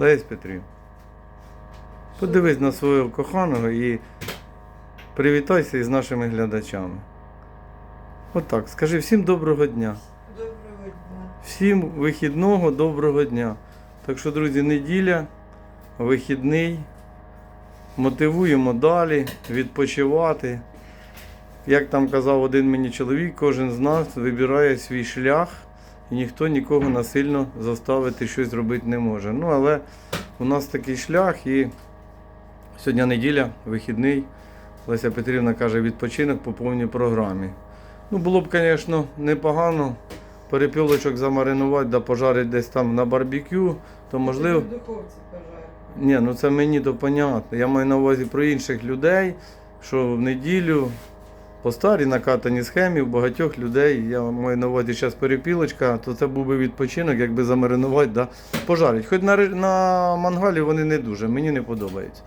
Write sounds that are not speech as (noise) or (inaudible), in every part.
Лесь Петрів. Подивись на свого коханого і привітайся із нашими глядачами. Отак, скажи всім доброго дня. Доброго дня. Всім вихідного доброго дня. Так що, друзі, неділя, вихідний. Мотивуємо далі, відпочивати. Як там казав один мені чоловік, кожен з нас вибирає свій шлях, і ніхто нікого насильно заставити щось зробити не може. Ну, але у нас такий шлях і сьогодні неділя, вихідний. Леся Петрівна каже, відпочинок по повній програмі. Ну, було б, звісно, непогано перепілочок замаринувати да пожарити десь там на барбекю, то можливо. Ні, ну це мені то понятно. Я маю на увазі про інших людей, що в неділю по старій накатаній схемі у багатьох людей, я маю на увазі зараз перепілочка, то це був би відпочинок, якби замаринувати, да, пожарити. Хоч на, на мангалі вони не дуже, мені не подобається.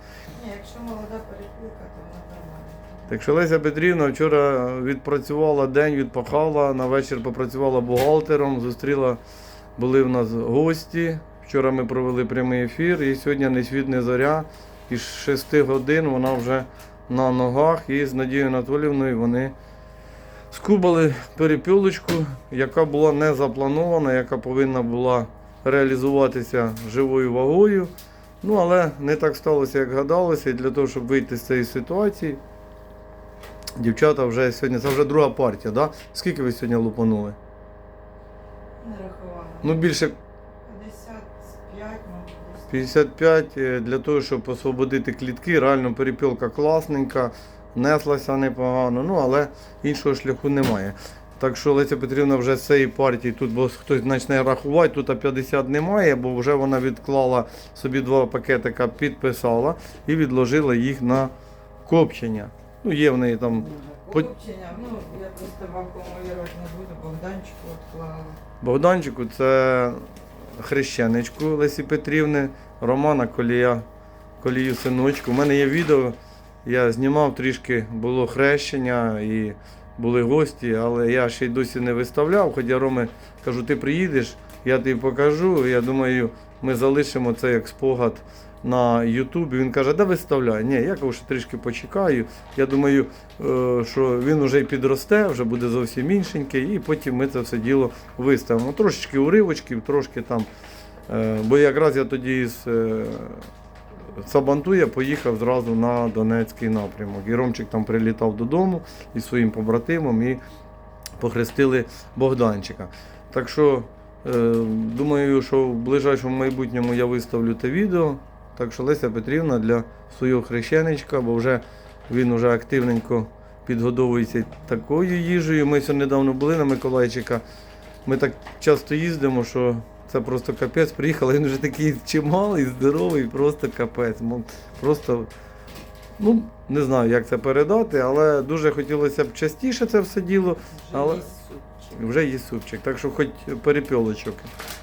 Ні, якщо молода перепілка, то вона нормальна. Так що Леся Петрівна вчора відпрацювала день, відпахала, на вечір попрацювала бухгалтером, зустріла, були в нас гості. Вчора ми провели прямий ефір, і сьогодні не світ, не зоря. Із 6 годин вона вже на ногах і з Надією Анатоліївною вони скубали перепілочку, яка була не запланована, яка повинна була реалізуватися живою вагою. Ну, але не так сталося, як гадалося, і для того, щоб вийти з цієї ситуації, дівчата вже сьогодні, це вже друга партія, да? Скільки ви сьогодні лупанули? Не рахувала. Ну, більше 55, може, десь. 55 е, для того, щоб освободити клітки. Реально перепілка класненька, неслася непогано, ну але іншого шляху немає. Так що Леся Петрівна вже з цієї партії, тут бо хтось почне рахувати, тут 50 немає, бо вже вона відклала собі два пакетика, підписала і відложила їх на копчення. Ну, є в неї там Копчення, ну, я просто вакуумувати не буду, Богданчику відклала. Богданчику, це хрещеничку Лесі Петрівни, Романа Колія, Колію синочку. У мене є відео, я знімав трішки, було хрещення і були гості, але я ще й досі не виставляв. Хоча Роме кажу, ти приїдеш, я тобі покажу. Я думаю, ми залишимо це як спогад на Ютубі. Він каже, да виставляй. Ні, я кажу, що трішки почекаю. Я думаю, е, що він вже й підросте, вже буде зовсім іншенький, і потім ми це все діло виставимо. Трошечки уривочків, трошки там. е, Бо якраз я тоді з е, Сабантуя поїхав зразу на Донецький напрямок. І Ромчик там прилітав додому із своїм побратимом і похрестили Богданчика. Так що думаю, що в ближайшому майбутньому я виставлю те відео. Так що Леся Петрівна для свого хрещеничка, бо вже він вже активненько підгодовується такою їжею. Ми сьогодні недавно були на Миколайчика. Ми так часто їздимо, що це просто капець. Приїхали, він вже такий чималий, здоровий, просто капець. Просто, ну, не знаю, як це передати, але дуже хотілося б частіше це все діло. Але- Вже є супчик, так що хоч перепілочок.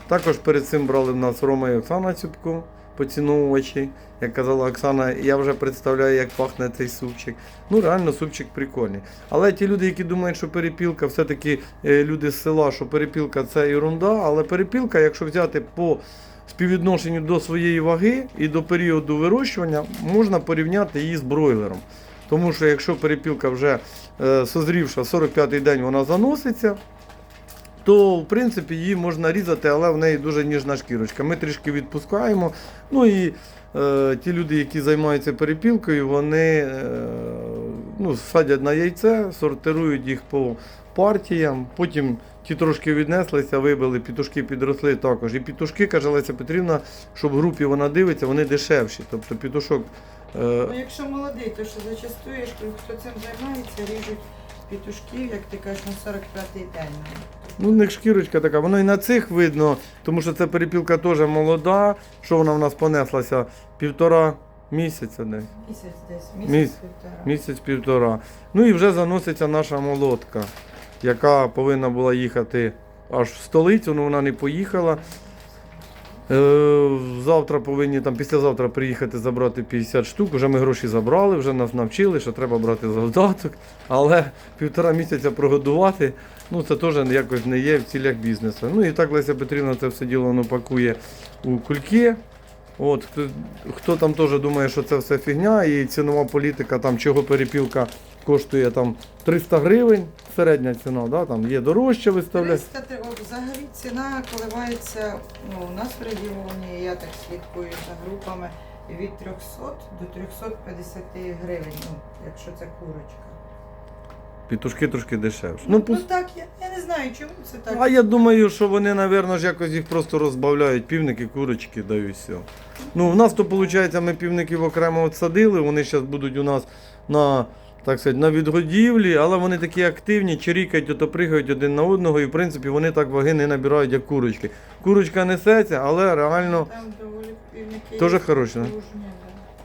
Також перед цим брали в нас Рома і Оксана Цюбко, поціновувачі. Як казала Оксана, я вже представляю, як пахне цей супчик. Ну, реально, супчик прикольний. Але ті люди, які думають, що перепілка, все-таки е, люди з села, що перепілка це ерунда, але перепілка, якщо взяти по співвідношенню до своєї ваги і до періоду вирощування, можна порівняти її з бройлером. Тому що якщо перепілка вже е, созрівша, 45-й день вона заноситься, то в принципі її можна різати, але в неї дуже ніжна шкірочка. Ми трішки відпускаємо. Ну і е, ті люди, які займаються перепілкою, вони е, ну, садять на яйце, сортирують їх по партіям, потім ті трошки віднеслися, вибили, пітушки підросли також. І пітушки, каже Леся Петрівна, щоб в групі вона дивиться, вони дешевші. Тобто пітушок. е, Ну, якщо молодий, то що зачастую, що хто цим займається, ріжуть петушків, як ти кажеш, на 45-й день. Ну, в них шкірочка така, воно і на цих видно, тому що ця перепілка теж молода. Що вона в нас понеслася? Півтора місяця десь. Місяць десь, місяць півтора. Місяць-півтора. Ну і вже заноситься наша молодка, яка повинна була їхати аж в столицю, але вона не поїхала. Е, Завтра повинні там післязавтра приїхати забрати 50 штук. Уже ми гроші забрали, вже нас навчили, що треба брати завдаток. Але півтора місяця прогодувати, ну це теж якось не є в цілях бізнесу. Ну і так Леся Петрівна це все діло воно пакує у кульки. От, хто, хто там теж думає, що це все фігня, і цінова політика, там чого перепілка коштує там 300 гривень, середня ціна, да, там є дорожче виставляють. 300, взагалі ціна коливається ну, у нас в регіоні, я так слідкую за групами, від 300 до 350 гривень, ну, якщо це курочка. Пітушки трошки дешевше. Ну, Ну, пус- так, я, я не знаю, чому це так. А я думаю, що вони, напевно, ж якось їх просто розбавляють, півники, курочки, да і все. Ну, в нас то, виходить, ми півників окремо отсадили, вони зараз будуть у нас на, так сказати, на відгодівлі, але вони такі активні, чирікають, ото пригають один на одного, і в принципі вони так ваги не набирають, як курочки. Курочка несеться, але реально Там доволі півники. Теж є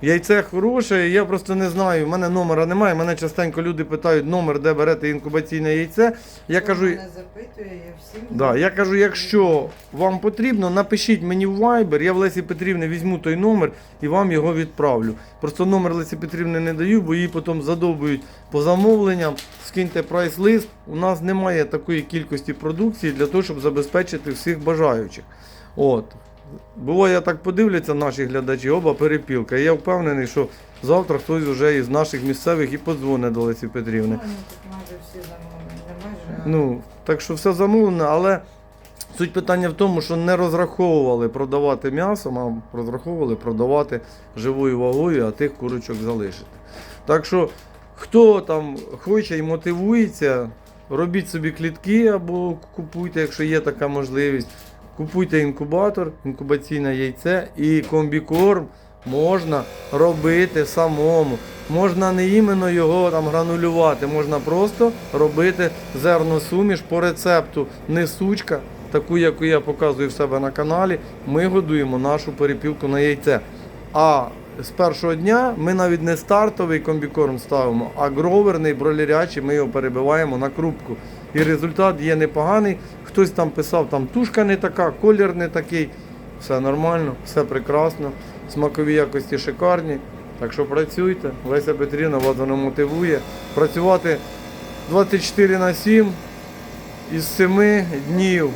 яйце хороше, я просто не знаю, в мене номера немає. Мене частенько люди питають номер, де берете інкубаційне яйце. Я Хто кажу, мене запитує, я всім Да, я кажу, якщо вам потрібно, напишіть мені в Viber, я в Лесі Петрівни візьму той номер і вам його відправлю. Просто номер Лесі Петрівни не даю, бо її потім задовбують по замовленням. Скиньте прайс-лист. У нас немає такої кількості продукції для того, щоб забезпечити всіх бажаючих. От. Буває, так подивляться наші глядачі, оба перепілка. І я впевнений, що завтра хтось вже із наших місцевих і подзвонить до Лесі Петрівни. Ну, Ну, так що все замовлено, але суть питання в тому, що не розраховували продавати м'ясом, а розраховували продавати живою вагою, а тих курочок залишити. Так що, хто там хоче і мотивується, робіть собі клітки або купуйте, якщо є така можливість. Купуйте інкубатор, інкубаційне яйце і комбікорм можна робити самому. Можна не іменно його там гранулювати, можна просто робити зерносуміш по рецепту. Не сучка, таку, яку я показую в себе на каналі. Ми годуємо нашу перепілку на яйце. А з першого дня ми навіть не стартовий комбікорм ставимо, а гроверний бролерячий, ми його перебиваємо на крупку. І результат є непоганий. Хтось там писав, там тушка не така, колір не такий. Все нормально, все прекрасно, смакові якості шикарні. Так що працюйте, Леся Петрівна вас воно мотивує. Працювати 24 на 7 із 7 днів.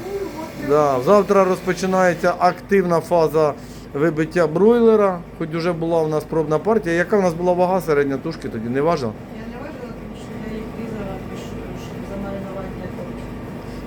Да. Завтра розпочинається активна фаза вибиття бройлера, хоч вже була у нас пробна партія. Яка у нас була вага середня тушки, тоді. Не важила, тому що я їх різала, щоб- щоб замаринувати для копчення.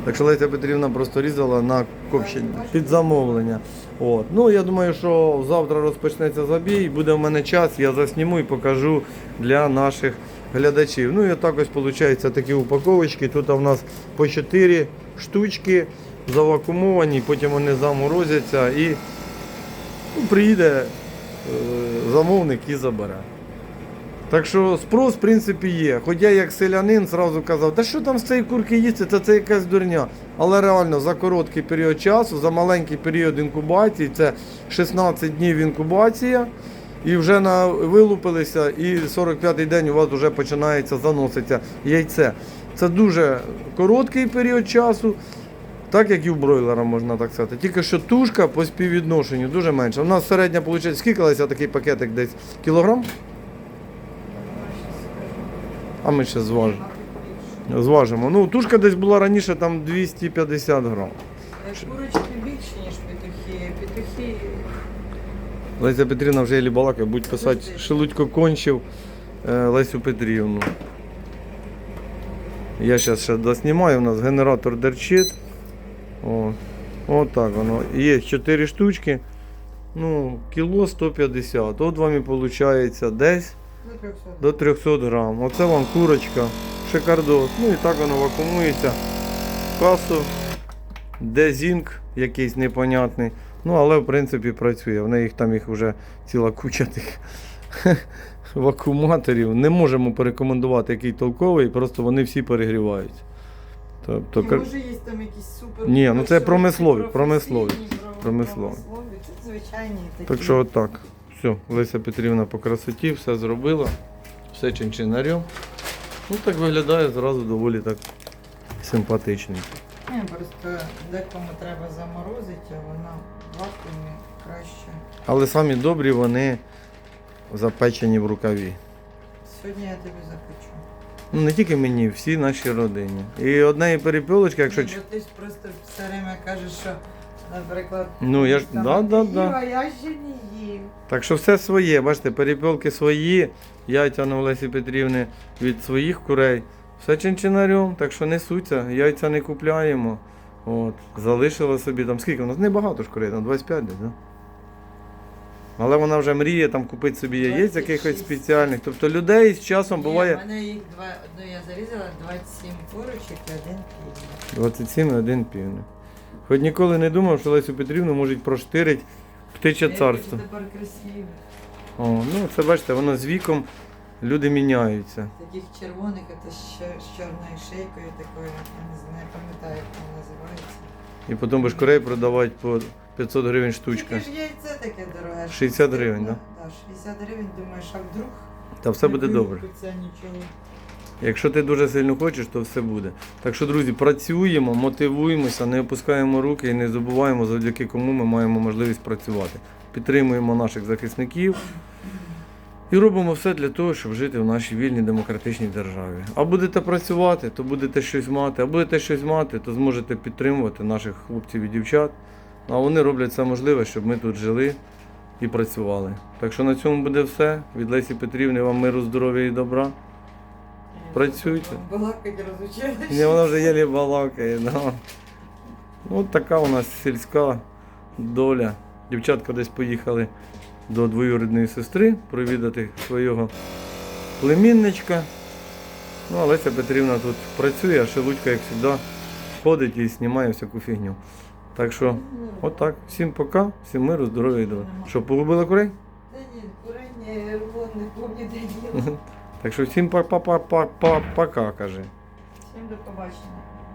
Так Леся Петрівна просто різала на копчення під замовлення. От. Ну, я думаю, що завтра розпочнеться забій, буде в мене час, я засніму і покажу для наших глядачів. Ну і так ось виходить такі упаковочки. Тут у нас по 4 штучки завакумовані, потім вони заморозяться і ну, приїде е, замовник і забере. Так що спрос, в принципі, є. Хоч я як селянин зразу казав, та що там з цієї курки їсти, це, це якась дурня. Але реально за короткий період часу, за маленький період інкубації, це 16 днів інкубація, і вже на, вилупилися, і 45-й день у вас вже починається заноситься яйце. Це дуже короткий період часу. Так як і в бройлера, можна так сказати. Тільки що тушка по співвідношенню дуже менша. У нас середня виходить, скільки такий пакетик десь? Кілограм? А ми ще зважимо. Зважимо. Ну, тушка десь була раніше там 250 грам. Е, Курочки більші, ніж петухи. Петухи Леся Петрівна вже є балакає, будь писати Шелудько кончив е, Лесю Петрівну. Я зараз ще доснімаю, у нас генератор дерчить. О, от так воно. Є 4 штучки. Ну, кіло 150. От вам і виходить десь до 300. до 300 грам. Оце вам курочка, шикардос. Ну і так воно вакуумується. В Касу, де зінк якийсь непонятний. Ну, але в принципі працює. В неї там їх вже ціла куча тих (laughs) вакууматорів. Не можемо порекомендувати, який толковий, просто вони всі перегріваються. Тобто, І може є там якісь супер. Ні, ну це професійні, промислові, промислові, промислові. Це звичайні такі. Так що отак. Все, Леся Петрівна по красоті, все зробила, все чинчинарем. Ну так виглядає зразу доволі так симпатично. Ні, просто декому треба заморозити, а вона в вакуумі краще. Але самі добрі вони запечені в рукаві. Сьогодні я тобі запечу. Ну не тільки мені, всій нашій родині. І одна і перепілочка, якщо Ні, бо ти ж просто все время кажеш, що наприклад. Ну, я ж- там да, да, їв, да. А я ще не їв. Так що все своє, бачите, перепілки свої, яйця на Олесі Петрівни від своїх курей. Все чинчинарем, так що несуться, яйця не купляємо. От, залишила собі там скільки? У нас небагато ж курей, там 25 десь, да? Але вона вже мріє там купити собі яєць 26. якихось спеціальних. Тобто людей з часом Ні, буває в мене їх два, ну я зарізала 27 курочок і один півник. 27 і один півник. Хоч ніколи не думав, що Лесю Петрівну можуть проштирити птиче царство. Тепер красиві. О, ну це бачите, воно з віком люди міняються. Таких червоних, це з, з чорною шейкою такою, я не знаю, не пам'ятаю, як вона називається. І потім будеш курей продавати по 500 гривень штучка. Тільки ж яйце таке дороге. 60 гривень, да? да? Так, 60 гривень, думаєш, а вдруг Та все буде добре. вилупиться нічого. Якщо ти дуже сильно хочеш, то все буде. Так що, друзі, працюємо, мотивуємося, не опускаємо руки і не забуваємо, завдяки кому ми маємо можливість працювати. Підтримуємо наших захисників і робимо все для того, щоб жити в нашій вільній демократичній державі. А будете працювати, то будете щось мати, а будете щось мати, то зможете підтримувати наших хлопців і дівчат. А вони роблять все можливе, щоб ми тут жили і працювали. Так що на цьому буде все. Від Лесі Петрівни вам миру, здоров'я і добра. Працюйте. Балакать розучилась. Ні, вона вже єлі балакає. Да. Ну, от така у нас сільська доля. Дівчатка десь поїхали до двоюрідної сестри провідати свого племінничка. Ну, а Леся Петрівна тут працює, а Шелудька, як завжди, ходить і знімає всяку фігню. Так що, отак. Всім пока, всім миру, здоров'я і добра. Що, погубила курей? Та ні, курення, вон, не помню, де (laughs) діло. Так що всім па-па-па-па-па-пока, кажи. Всім до побачення.